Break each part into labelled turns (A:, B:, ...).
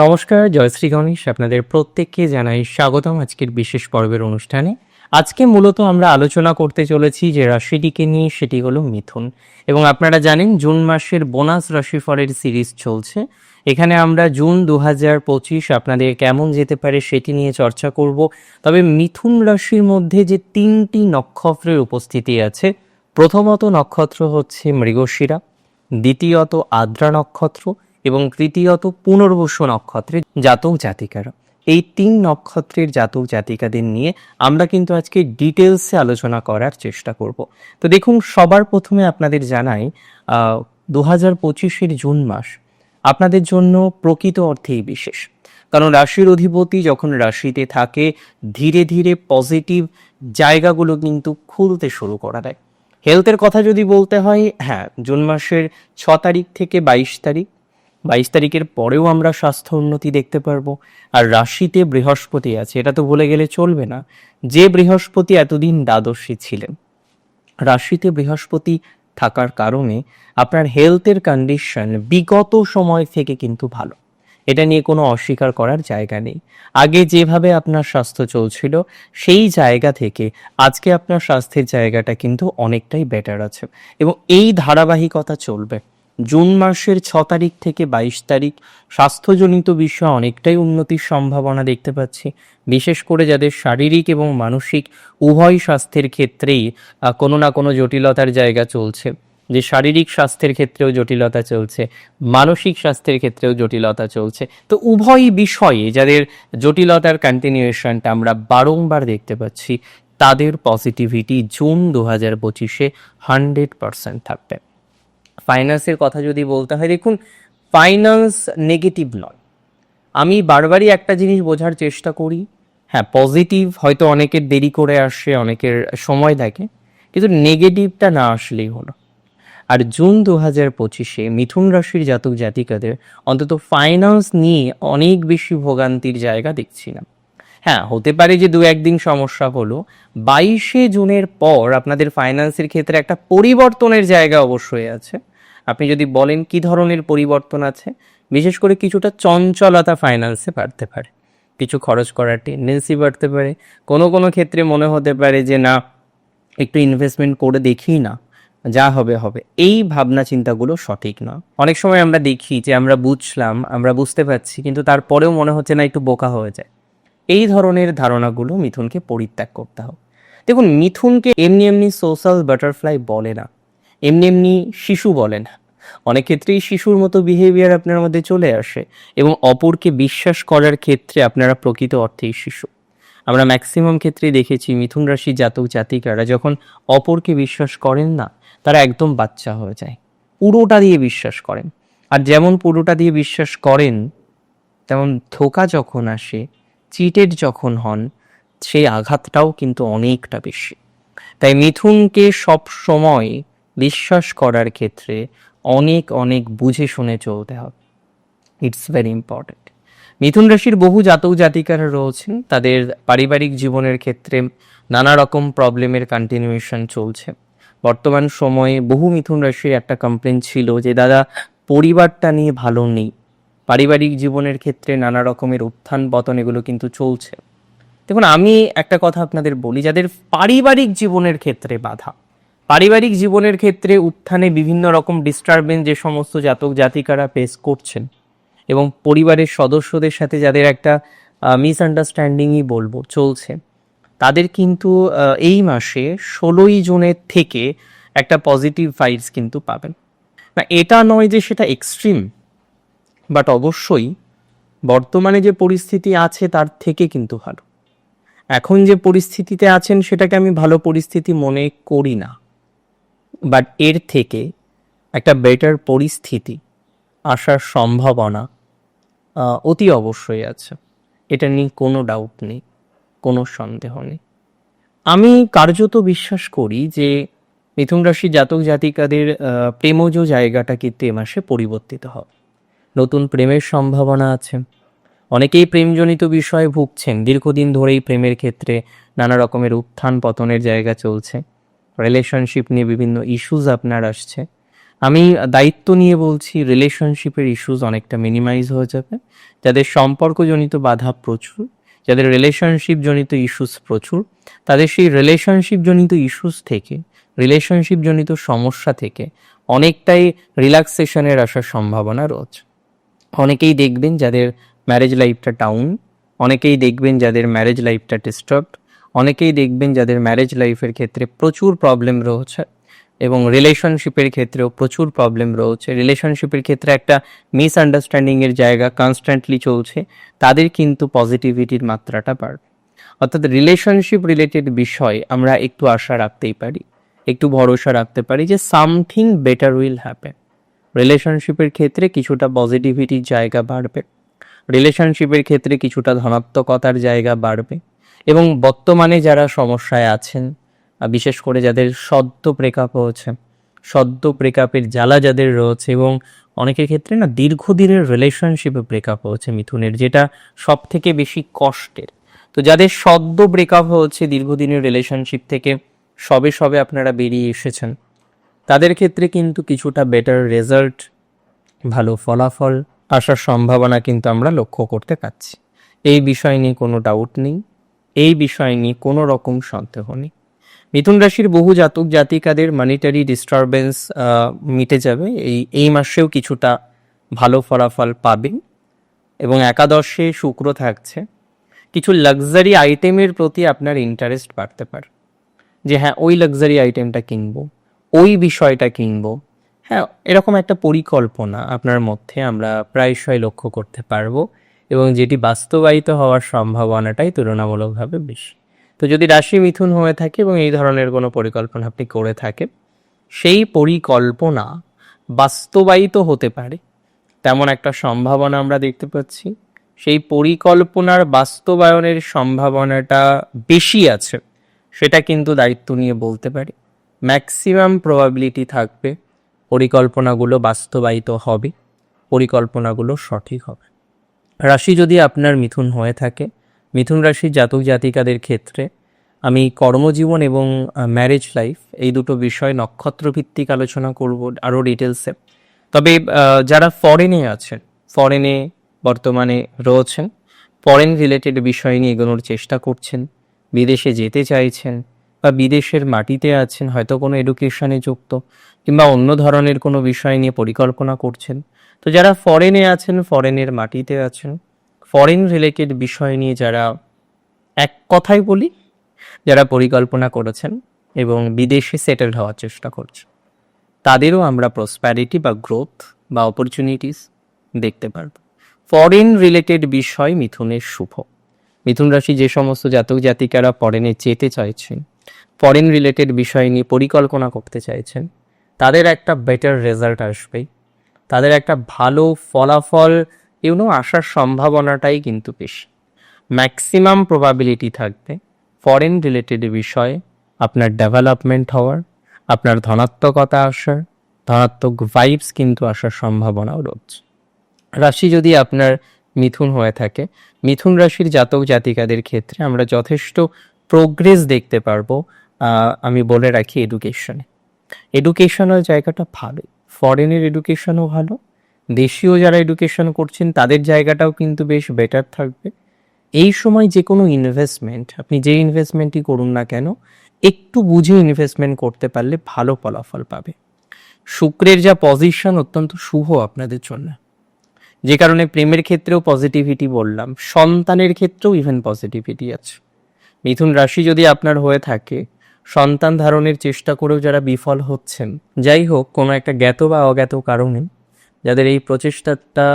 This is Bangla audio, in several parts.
A: নমস্কার, জয়শ্রী গণেশ আপনাদের প্রত্যেককে জানাই স্বাগতম আজকের বিশেষ পর্বের অনুষ্ঠানে। আজকে মূলত আমরা আলোচনা করতে চলেছি যে রাশিটিকে নিয়ে, সেটি হলো মিথুন। এবং আপনারা জানেন, জুন মাসের বোনাস রাশিফলের সিরিজ চলছে। এখানে আমরা জুন দু হাজার পঁচিশ আপনাদের কেমন যেতে পারে সেটি নিয়ে চর্চা করব। তবে মিথুন রাশির মধ্যে যে তিনটি নক্ষত্রের উপস্থিতি আছে, প্রথমত নক্ষত্র হচ্ছে মৃগশিরা, দ্বিতীয়ত আদ্রা নক্ষত্র এবং তৃতীয়ত পুনর্বসু নক্ষত্রের জাতক জাতিকারা। এই তিন নক্ষত্রের জাতক জাতিকাদের নিয়ে আমরা কিন্তু আজকে ডিটেলসে আলোচনা করার চেষ্টা করব। তো দেখুন, সবার প্রথমে আপনাদের জানাই দু হাজার পঁচিশের জুন মাস আপনাদের জন্য প্রকৃত অর্থেই বিশেষ। কারণ রাশির অধিপতি যখন রাশিতে থাকে, ধীরে ধীরে পজিটিভ জায়গাগুলো কিন্তু খুলতে শুরু করা দেয়। হেলথের কথা যদি বলতে হয় হ্যাঁ জুন মাসের ছ তারিখ থেকে বাইশ তারিখ বাইশ তারিখের পরেও আমরা স্বাস্থ্য উন্নতি দেখতে পারব। আর রাশিতে বৃহস্পতি আছে, এটা তো ভুলে গেলে চলবে না। যে বৃহস্পতি এতদিন দ্বাদশী ছিলেন, রাশিতে বৃহস্পতি থাকার কারণে আপনার হেলথের কন্ডিশন বিগত সময় থেকে কিন্তু ভালো। এটা নিয়ে কোনো অস্বীকার করার জায়গা নেই। আগে যেভাবে আপনার স্বাস্থ্য চলছিল, সেই জায়গা থেকে আজকে আপনার স্বাস্থ্যের জায়গাটা কিন্তু অনেকটাই বেটার আছে। এবং এই ধারাবাহিকতা চলবে। জুন মাসের ছ তারিখ থেকে বাইশ তারিখ স্বাস্থ্যজনিত বিষয়ে অনেকটাই উন্নতির সম্ভাবনা দেখতে পাচ্ছি। বিশেষ করে যাদের শারীরিক এবং মানসিক উভয় স্বাস্থ্যের ক্ষেত্রেই কোনো না কোনো জটিলতার জায়গা চলছে। যে শারীরিক স্বাস্থ্যের ক্ষেত্রেও জটিলতা চলছে, মানসিক স্বাস্থ্যের ক্ষেত্রেও জটিলতা চলছে। তো উভয় বিষয়ে যাদের জটিলতার কন্টিনিউয়েশনটা আমরা বারংবার দেখতে পাচ্ছি, তাদের পজিটিভিটি জুন দু হাজার পঁচিশে হান্ড্রেড পার্সেন্ট থাকবে। ফাইন্যান্সের কথা যদি বলতে হয়, দেখুন ফাইন্যান্স নেগেটিভ নয়। আমি বারবারই একটা জিনিস বোঝার চেষ্টা করি। হ্যাঁ পজিটিভ হয়তো অনেকের দেরি করে আসে, অনেকের সময় লাগে কিন্তু নেগেটিভটা না আসলেই হলো। আর জুন দু হাজার পঁচিশে মিথুন রাশির জাতক জাতিকাদের অন্তত ফাইন্যান্স নিয়ে অনেক বেশি ভোগান্তির জায়গা দেখছি না। হ্যাঁ হতে পারে যে দু একদিন সমস্যা হলো। বাইশে জুনের পর আপনাদের ফাইন্যান্সের ক্ষেত্রে একটা পরিবর্তনের জায়গা অবশ্যই আছে। আপনি যদি বলেন কি ধরনের পরিবর্তন আছে, বিশেষ করে কিছুটা চঞ্চলতা ফাইন্যান্সে বাড়তে পারে। কিছু খরচ করার টেন্ডেন্সি বাড়তে পারে। কোনো কোনো ক্ষেত্রে মনে হতে পারে যে, না, একটু ইনভেস্টমেন্ট করে দেখি না, যা হবে হবে। এই ভাবনা চিন্তাগুলো সঠিক না অনেক সময় আমরা দেখি যে, আমরা বুঝলাম, আমরা বুঝতে পারছি, কিন্তু তারপরেও মনে হচ্ছে না, একটু বোকা হয়ে যায়। এই ধরনের ধারণাগুলো মিথুনকে পরিত্যাগ করতে হবে। দেখুন, মিথুনকে এমনি এমনি সোশ্যাল বাটারফ্লাই বলে না। এমনি এমনি শিশু বলে না। অনেক ক্ষেত্রেই শিশুর মতো বিহেভিয়ার আপনার মধ্যে চলে আসে এবং অপরকে বিশ্বাস করার ক্ষেত্রে আপনারা প্রকৃত অর্থেই শিশু। আমরা ম্যাক্সিমাম ক্ষেত্রে দেখেছি মিথুন রাশি জাতক জাতিকারা যখন অপরকে বিশ্বাস করেন না, তারা একদম বাচ্চা হয়ে যায়। পুরোটা দিয়ে বিশ্বাস করেন। আর যেমন পুরোটা দিয়ে বিশ্বাস করেন, তেমন ধোকা যখন আসে চিটেড যখন হন, সেই আঘাতটাও কিন্তু অনেকটা বেশি। তাই মিথুনকে সব সময় বিশ্বাস করার ক্ষেত্রে অনেক অনেক বুঝে শুনে চলতে হবে। ইটস ভেরি ইম্পর্ট্যান্ট মিথুন রাশির বহু জাতক জাতিকারা রয়েছেন। তাদের পারিবারিক জীবনের ক্ষেত্রে নানা রকম প্রবলেমের কন্টিনিউয়েশন চলছে। বর্তমান সময়ে বহু মিথুন রাশির একটা কমপ্লেন ছিল যে, দাদা, পরিবারটা নিয়ে ভালো নেই। পারিবারিক জীবনের ক্ষেত্রে নানা রকমের উত্থান পতন এগুলো কিন্তু চলছে। দেখুন, আমি একটা কথা আপনাদের বলি, যাদের পারিবারিক জীবনের ক্ষেত্রে বাধা পারিবারিক জীবনের ক্ষেত্রে উত্থানে বিভিন্ন রকম ডিস্টারবেন্স যে সমস্ত জাতক জাতিকারা ফেস করছেন এবং পরিবারের সদস্যদের সাথে যাদের একটা মিসআন্ডারস্ট্যান্ডিংই বলব, চলছে, তাদের কিন্তু এই মাসে ষোলোই জুনের থেকে একটা পজিটিভ ভাইবস কিন্তু পাবেন। না, এটা নয় যে সেটা এক্সট্রিম বাট অবশ্যই বর্তমানে যে পরিস্থিতি আছে তার থেকে কিন্তু ভালো। এখন যে পরিস্থিতিতে আছেন সেটাকে আমি ভালো পরিস্থিতি মনে করি না। বাট এর থেকে একটা বেটার পরিস্থিতি আসার সম্ভাবনা অতি অবশ্যই আছে। এটা নিয়ে কোনো ডাউট নেই, কোনো সন্দেহ নেই। আমি কার্যত বিশ্বাস করি যে মিথুন রাশি জাতক জাতিকাদের প্রেমজ জায়গাটা কিন্তু এ মাসে পরিবর্তিত হবে। নতুন প্রেমের সম্ভাবনা আছে। অনেকেই প্রেমজনিত বিষয়ে ভুগছেন। দীর্ঘদিন ধরেই প্রেমের ক্ষেত্রে নানা রকমের উত্থান পতনের জায়গা চলছে। রিলেশনশিপ নিয়ে বিভিন্ন ইস্যুজ আপনার আসছে। আমি দায়িত্ব নিয়ে বলছি রিলেশনশিপের ইস্যুস অনেকটা মিনিমাইজ হয়ে যাবে। যাদের সম্পর্কজনিত বাধা প্রচুর, যাদের রিলেশনশিপ জনিত ইস্যুস প্রচুর, তাদের সেই রিলেশনশিপ জনিত ইস্যুস থেকে রিলেশনশিপ জনিত সমস্যা থেকে অনেকটাই রিল্যাক্সেশনের আসার সম্ভাবনা রয়েছে। অনেকেই দেখবেন যাদের ম্যারেজ লাইফটা ডাউন অনেকেই দেখবেন যাদের ম্যারেজ লাইফটা ডিস্টার্বড অনেকেই দেখবেন যাদের ম্যারেজ লাইফের ক্ষেত্রে প্রচুর প্রবলেম রয়েছে এবং রিলেশনশিপের ক্ষেত্রেও প্রচুর প্রবলেম রয়েছে। রিলেশনশিপের ক্ষেত্রে একটা মিসআন্ডারস্ট্যান্ডিংয়ের জায়গা কনস্ট্যান্টলি চলছে, তাদের কিন্তু পজিটিভিটির মাত্রাটা বাড়বে। অর্থাৎ রিলেশনশিপ রিলেটেড বিষয় আমরা একটু আশা রাখতেই পারি, একটু ভরসা রাখতে পারি যে সামথিং বেটার উইল হ্যাপেন রিলেশনশিপের ক্ষেত্রে কিছুটা পজিটিভিটির জায়গা বাড়বে। রিলেশনশিপের ক্ষেত্রে কিছুটা ধনাত্মকতার জায়গা বাড়বে। এবং বর্তমানে যারা সমস্যায় আছেন বিশেষ করে যাদের সদ্য ব্রেকআপ হয়েছে, সদ্য ব্রেকআপের জ্বালা যাদের রয়েছে এবং অনেকের ক্ষেত্রে না দীর্ঘদিনের রিলেশনশিপে ব্রেকআপ হয়েছে মিথুনের, যেটা সব থেকে বেশি কষ্টের। তো যাদের সদ্য ব্রেকআপ হয়েছে দীর্ঘদিনের রিলেশনশিপ থেকে, সবে সবে আপনারা বেরিয়ে এসেছেন। তাদের ক্ষেত্রে কিন্তু কিছুটা বেটার রেজাল্ট ভালো ফলাফল আসার সম্ভাবনা কিন্তু আমরা লক্ষ্য করতে পারছি। এই বিষয় নিয়ে কোনো ডাউট নেই। এই বিষয় নিয়ে কোনো রকম সন্দেহ নেই। মিথুন রাশির বহু জাতক জাতিকাদের মানিটারি ডিস্টারবেন্স মিটে যাবে। এই এই মাসেও কিছুটা ভালো ফলাফল পাবেন এবং একাদশে শুক্র থাকছে। কিছু লাক্সারি আইটেমের প্রতি আপনার ইন্টারেস্ট বাড়তে পারে। যে হ্যাঁ ওই লাক্সারি আইটেমটা কিনবো, ওই বিষয়টা কিনবো। হ্যাঁ এরকম একটা পরিকল্পনা আপনার মধ্যে আমরা প্রায়শই লক্ষ্য করতে পারব। এবং যেটি বাস্তবায়িত হওয়ার সম্ভাবনাটাই তুলনামূলকভাবে বেশি। তো যদি রাশি মিথুন হয়ে থাকে এবং এই ধরনের কোনো পরিকল্পনা আপনি করে থাকেন, সেই পরিকল্পনা বাস্তবায়িত হতে পারে। তেমন একটা সম্ভাবনা আমরা দেখতে পাচ্ছি। সেই পরিকল্পনার বাস্তবায়নের সম্ভাবনাটা বেশি আছে, সেটা কিন্তু দায়িত্ব নিয়ে বলতে পারি। ম্যাক্সিমাম প্রবাবিলিটি থাকবে, পরিকল্পনাগুলো বাস্তবায়িত হবে, পরিকল্পনাগুলো সঠিক হবে। রাশি যদি আপনার মিথুন হয়ে থাকে, মিথুন রাশির জাতক জাতিকাদের ক্ষেত্রে, আমি কর্মজীবন এবং ম্যারেজ লাইফ এই দুটো বিষয় নক্ষত্র ভিত্তিক আলোচনা করব আরও ডিটেলসে তবে যারা ফরেনে আছেন ফরেনে বর্তমানে রয়েছেন ফরেন রিলেটেড বিষয় নিয়ে এগোনোর চেষ্টা করছেন, বিদেশে যেতে চাইছেন বা বিদেশের মাটিতে আছেন, হয়তো কোনো এডুকেশনে যুক্ত, কিংবা অন্য ধরনের কোনো বিষয় নিয়ে পরিকল্পনা করছেন। তো যারা ফরেনে আছেন ফরেনের মাটিতে আছেন ফরেন রিলেটেড বিষয় নিয়ে যারা এক কথাই বলি, যারা পরিকল্পনা করেছেন এবং বিদেশে সেটেল হওয়ার চেষ্টা করছে তাদেরও আমরা প্রসপ্যারিটি বা গ্রোথ বা অপরচুনিটিস দেখতে পারব। ফরেন রিলেটেড বিষয় মিথুনের শুভ। মিথুন রাশি যে সমস্ত জাতক জাতিকারা ফরেনে যেতে চাইছেন ফরেন রিলেটেড বিষয় নিয়ে পরিকল্পনা করতে চাইছেন, তাদের একটা বেটার রেজাল্ট আসবেই তাদের একটা ভালো ফলাফল ইউনো আসার সম্ভাবনাটাই কিন্তু বেশি। ম্যাক্সিমাম প্রবাবিলিটি থাকবে ফরেন রিলেটেড বিষয়ে আপনার ডেভেলপমেন্ট হওয়ার, আপনার ধনাত্মকতা আসার, ধনাত্মক ভাইবস কিন্তু আসার সম্ভাবনাও রয়েছে। রাশি যদি আপনার মিথুন হয়ে থাকে, মিথুন রাশির জাতক জাতিকাদের ক্ষেত্রে আমরা যথেষ্ট প্রোগ্রেস দেখতে পারব। আমি বলে রাখি এডুকেশনে এডুকেশনের জায়গাটা ভালো ফরেনের এডুকেশনও ভালো। দেশীয় যারা এডুকেশন করছেন, তাদের জায়গাটাও কিন্তু বেশ বেটার থাকবে। এই সময় যে কোনো ইনভেস্টমেন্ট আপনি যে ইনভেস্টমেন্টই করুন না কেন, একটু বুঝে ইনভেস্টমেন্ট করতে পারলে ভালো ফলাফল পাবে। শুক্রের যা পজিশন অত্যন্ত শুভ আপনাদের জন্য। যে কারণে প্রেমের ক্ষেত্রেও পজিটিভিটি বললাম, সন্তানের ক্ষেত্রেও ইভেন পজিটিভিটি আছে। মিথুন রাশি যদি আপনার হয়ে থাকে সন্তান ধারণের চেষ্টা করেও যারা বিফল হচ্ছেন, যাই হোক, কোনো একটা জ্ঞাত বা অজ্ঞাত কারণে যাদের এই প্রচেষ্টাটা,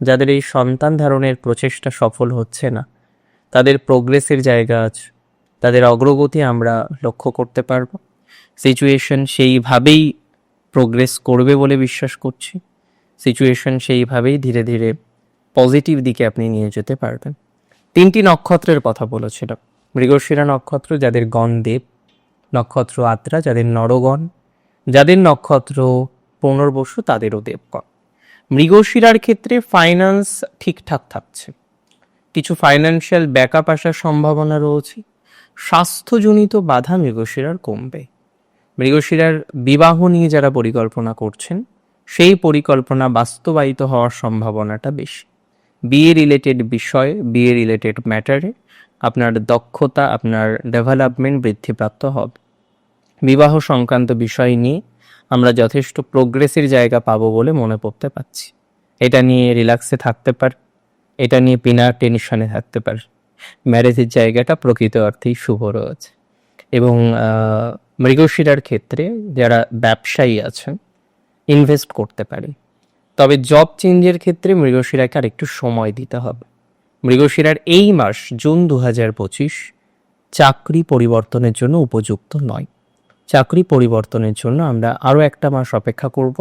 A: যাদের এই সন্তান ধারণের প্রচেষ্টা সফল হচ্ছে না, তাদের প্রোগ্রেসের জায়গা আছে, তাদের অগ্রগতি আমরা লক্ষ্য করতে পারব। সিচুয়েশন সেইভাবেই প্রোগ্রেস করবে বলে বিশ্বাস করছি। সিচুয়েশন সেইভাবেই ধীরে ধীরে পজিটিভ দিকে আপনি নিয়ে যেতে পারবেন। তিনটি নক্ষত্রের কথা বলেছিলাম। মৃগশিরা নক্ষত্র, যাদের গণ দেব নক্ষত্র আত্রা, যাদের নরগণ, যাদের নক্ষত্র পুনর্বসু তাদেরও দেবগণ। মৃগশিরার ক্ষেত্রে ফাইন্যান্স ঠিকঠাক থাকছে। কিছু ফাইন্যান্সিয়াল ব্যাকআপ আসার সম্ভাবনা রয়েছে। স্বাস্থ্যজনিত বাধা মৃগশিরার কমবে। মৃগশিরার বিবাহ নিয়ে যারা পরিকল্পনা করছেন, সেই পরিকল্পনা বাস্তবায়িত হওয়ার সম্ভাবনাটা বেশি। বিয়ে রিলেটেড বিষয়, বিয়ে রিলেটেড ম্যাটারে আপনার দক্ষতা, আপনার ডেভেলপমেন্ট বৃদ্ধিপ্রাপ্ত হবে। বিবাহ সংক্রান্ত বিষয় নিয়ে আমরা যথেষ্ট প্রোগ্রেসের জায়গা পাবো বলে মনে করতে পারছি। এটা নিয়ে রিল্যাক্সে থাকতে পার, এটা নিয়ে বিনা টেনশনে থাকতে পার। ম্যারেজের জায়গাটা প্রকৃত অর্থেই শুভ রয়েছে। এবং মৃগশিরার ক্ষেত্রে যারা ব্যবসায়ী আছেন ইনভেস্ট করতে পারে তবে জব চেঞ্জের ক্ষেত্রে মৃগশিরাকে আর একটু সময় দিতে হবে। মৃগশিরার এই মাস, জুন দু পঁচিশ, চাকরি পরিবর্তনের জন্য উপযুক্ত নয়। চাকরি পরিবর্তনের জন্য আমরা আরও একটা মাস অপেক্ষা করব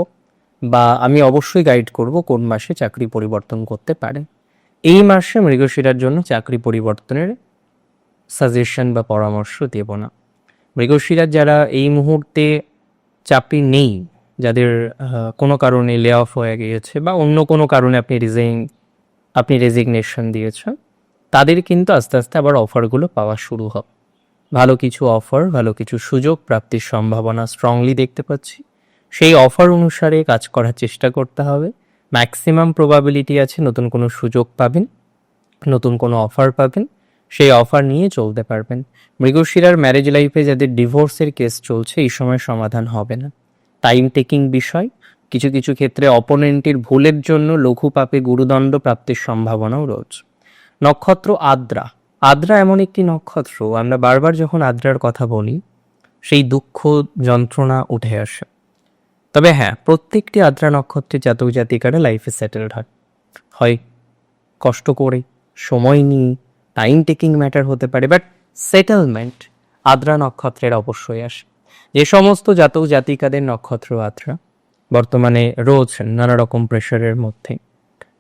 A: বা আমি অবশ্যই গাইড করব কোন মাসে চাকরি পরিবর্তন করতে পারেন এই মাসে মৃগশিরার জন্য চাকরি পরিবর্তনের সাজেশন বা পরামর্শ দেব না। মৃগশিরার যারা এই মুহূর্তে চাকরি নেই, যাদের কোনো কারণে লে অফ হয়ে গিয়েছে বা অন্য কোনো কারণে আপনি রিজাইন আপনি রেজিগনেশন দিয়েছেন, তাদের কিন্তু আস্তে আস্তে আবার অফারগুলো পাওয়া শুরু হবে। ভালো কিছু অফার ভালো কিছু সুযোগ প্রাপ্তির সম্ভাবনা স্ট্রংলি দেখতে পাচ্ছি। সেই অফার অনুসারে কাজ করার চেষ্টা করতে হবে। ম্যাক্সিমাম প্রবাবিলিটি আছে নতুন কোনো সুযোগ পাবেন, নতুন কোনো অফার পাবেন, সেই অফার নিয়ে চলতে পারবেন। মৃগশিরার ম্যারেজ লাইফে যাদের ডিভোর্সের কেস চলছে, এই সময় সমাধান হবে না। টাইম টেকিং বিষয় কিছু কিছু ক্ষেত্রে অপোনেন্টের ভুলের জন্য লঘু পাপে গুরুদণ্ড প্রাপ্তির সম্ভাবনাও রয়েছে নক্ষত্র আদ্রা। আদ্রা এমন একটি নক্ষত্র, আমরা বারবার যখন আদ্রার কথা বলি, সেই দুঃখ, যন্ত্রণা উঠে আসে। তবে হ্যাঁ প্রত্যেকটি আদ্রা নক্ষত্রের জাতক জাতিকারা লাইফে সেটেলড হয়। হয় কষ্ট করে, সময় নিয়ে টাইম টেকিং ম্যাটার হতে পারে বাট সেটেলমেন্ট আদ্রা নক্ষত্রের অবশ্যই আসে। যে সমস্ত জাতক জাতিকাদের নক্ষত্র আদ্রা বর্তমানে রোজ নানা রকম প্রেশারের মধ্যে।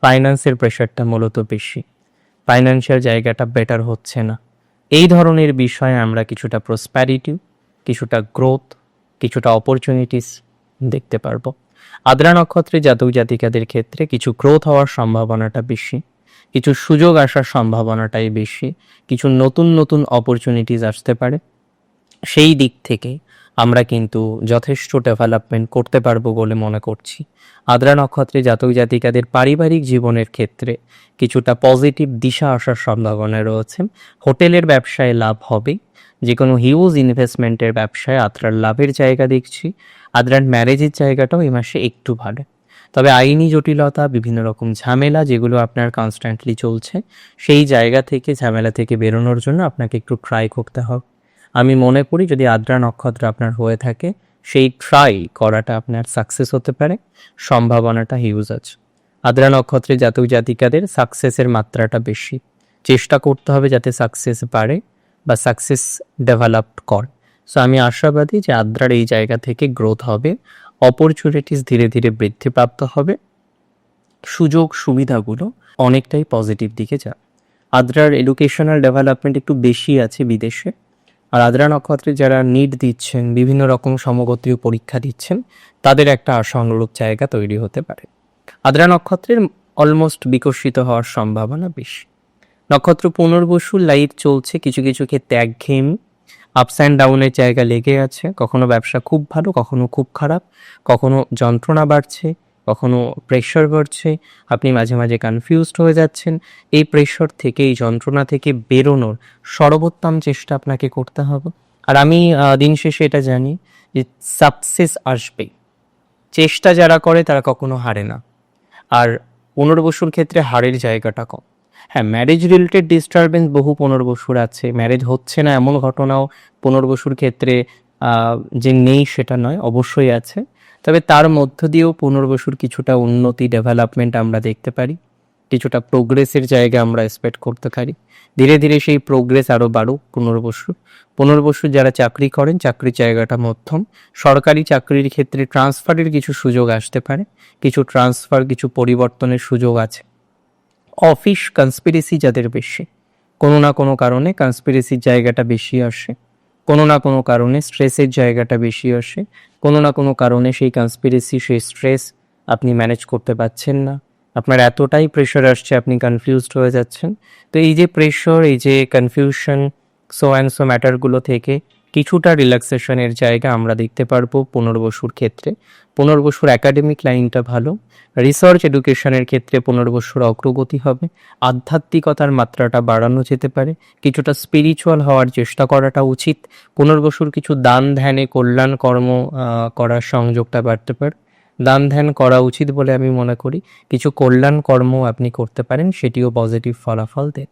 A: ফাইন্যান্সের প্রেশারটা মূলত বেশি। ফাইন্যান্সিয়াল জায়গাটা বেটার হচ্ছে না। এই ধরনের বিষয়ে আমরা কিছুটা প্রসপ্যারিটি কিছুটা গ্রোথ কিছুটা অপরচুনিটিস দেখতে পারব। আদ্রা নক্ষত্রে জাতক জাতিকাদের ক্ষেত্রে কিছু গ্রোথ হওয়ার সম্ভাবনাটা বেশি, কিছু সুযোগ আসার সম্ভাবনাটাই বেশি, কিছু নতুন নতুন অপরচুনিটিস আসতে পারে। সেই দিক থেকে আমরা কিন্তু যথেষ্ট ডেভেলপমেন্ট করতে পারব বলে মনে করছি। আদ্রা নক্ষত্রে জাতক জাতিকাদের পারিবারিক জীবনের ক্ষেত্রে কিছুটা পজিটিভ দিশা আসার সম্ভাবনা রয়েছে। হোটেলের ব্যবসায় লাভ হবে। যে কোনো হিউজ ইনভেস্টমেন্টের ব্যবসায় আদ্রার লাভের জায়গা দেখছি। আদ্রার ম্যারেজের জায়গাটাও এই মাসে একটু ভালো। তবে আইনি জটিলতা, বিভিন্ন রকম ঝামেলা যেগুলো আপনার কনস্ট্যান্টলি চলছে, সেই জায়গা থেকে, ঝামেলা থেকে বেরোনোর জন্য আপনাকে একটু ট্রাই করতে হবে। আমি মনে করি যদি আদ্রা নক্ষত্র আপনার হয়ে থাকে, সেই ট্রাই করাটা আপনার সাকসেস হতে পারে, সম্ভাবনাটা হিউজ আছে। আদ্রা নক্ষত্রে জাতক জাতিকাদের সাকসেসের মাত্রাটা বেশি। চেষ্টা করতে হবে যাতে সাকসেস বাড়ে বা সাকসেস ডেভেলপ করে। সো আমি আশাবাদী যে আদ্রার এই জায়গা থেকে গ্রোথ হবে অপরচুনিটিস ধীরে ধীরে বৃদ্ধিপ্রাপ্ত হবে। সুযোগ সুবিধাগুলো অনেকটাই পজিটিভ দিকে যাবে। আদ্রার এডুকেশনাল ডেভেলপমেন্ট একটু বেশি আছে বিদেশে। আর আদ্রা নক্ষত্রে যারা নিট দিচ্ছেন, বিভিন্ন রকম সমগোত্রীয় পরীক্ষা দিচ্ছেন, তাদের একটা অনুরূপ জায়গা তৈরি হতে পারে। আদ্রা নক্ষত্রের অলমোস্ট বিকশিত হওয়ার সম্ভাবনা বেশি। নক্ষত্র পুনর্বসু লাইট চলছে, কিছু কিছু ক্ষেত্রে একঘেয়েমি আপস অ্যান্ড ডাউনের জায়গা লেগে আছে। কখনো ব্যবসা খুব ভালো, কখনো খুব খারাপ, কখনো যন্ত্রণা বাড়ছে কখনো প্রেশার বাড়ছে, আপনি মাঝে মাঝে কনফিউজড হয়ে যাচ্ছেন, এই প্রেশার থেকে, এই যন্ত্রণা থেকে বেরোনোর সর্বোত্তম চেষ্টা আপনাকে করতে হবে। আর আমি দিন শেষে এটা জানি যে সাকসেস আসবে। চেষ্টা যারা করে, তারা কখনো হারে না। আর পুনর্বসুর ক্ষেত্রে হারের জায়গাটা কম। হ্যাঁ ম্যারেজ রিলেটেড ডিস্টারবেন্স বহু পুনর্বসুর আছে। ম্যারেজ হচ্ছে না এমন ঘটনাও পুনর্বসুর ক্ষেত্রে যে নেই সেটা নয়, অবশ্যই আছে। তবে তার মধ্য দিয়েও পুনর্বসুর কিছুটা উন্নতি ডেভেলপমেন্ট আমরা দেখতে পারি। কিছুটা প্রোগ্রেসের জায়গা আমরা এক্সপেক্ট করতে পারি। ধীরে ধীরে সেই প্রোগ্রেস আরও বাড়ুক পুনর্বসু পুনর্বসু যারা চাকরি করেন চাকরির জায়গাটা মধ্যম। সরকারি চাকরির ক্ষেত্রে ট্রান্সফারের কিছু সুযোগ আসতে পারে। কিছু ট্রান্সফার কিছু পরিবর্তনের সুযোগ আছে। অফিস কনস্পিরেসি যাদের বেশি, কোনো না কোনো কারণে কনস্পিরেসির জায়গাটা বেশি আসে। কোনো না কোনো কারণে স্ট্রেসের জায়গাটা বেশি আসে, কোনো না কোনো কারণে সেই কনস্পিরেসি সেই স্ট্রেস আপনি ম্যানেজ করতে পারছেন না। আপনার এতটাই প্রেশার আসছে, আপনি কনফিউজড হয়ে যাচ্ছেন। তো এই যে প্রেশার এই যে কনফিউশন সো অ্যান্ড সো ম্যাটারগুলো থেকে কিছুটা রিল্যাক্সেশনের জায়গা আমরা দেখতে পারব পুনর্বসুর ক্ষেত্রে। পুনর্বসুর একাডেমিক লাইনটা ভালো। রিসার্চ এডুকেশনের ক্ষেত্রে পুনর্বসুর অগ্রগতি হবে। আধ্যাত্মিকতার মাত্রাটা বাড়ানো যেতে পারে। কিছুটা স্পিরিচুয়াল হওয়ার চেষ্টা করাটা উচিত। পুনর্বসুর কিছু দান ধ্যানে কল্যাণ কর্ম করার সংযোগটা বাড়তে পারে। দান ধ্যান করা উচিত বলে আমি মনে করি। কিছু কল্যাণ কর্ম আপনি করতে পারেন, সেটিও পজিটিভ ফলাফল দেয়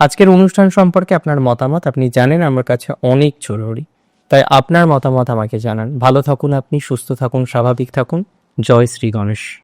A: আজকের অনুষ্ঠান সম্পর্কে আপনার মতামত, আপনি জানেন আমার কাছে অনেক জরুরি। তাই আপনার মতামত আমাকে জানান। ভালো থাকুন আপনি, সুস্থ থাকুন, স্বাভাবিক থাকুন। জয় শ্রী গণেশ।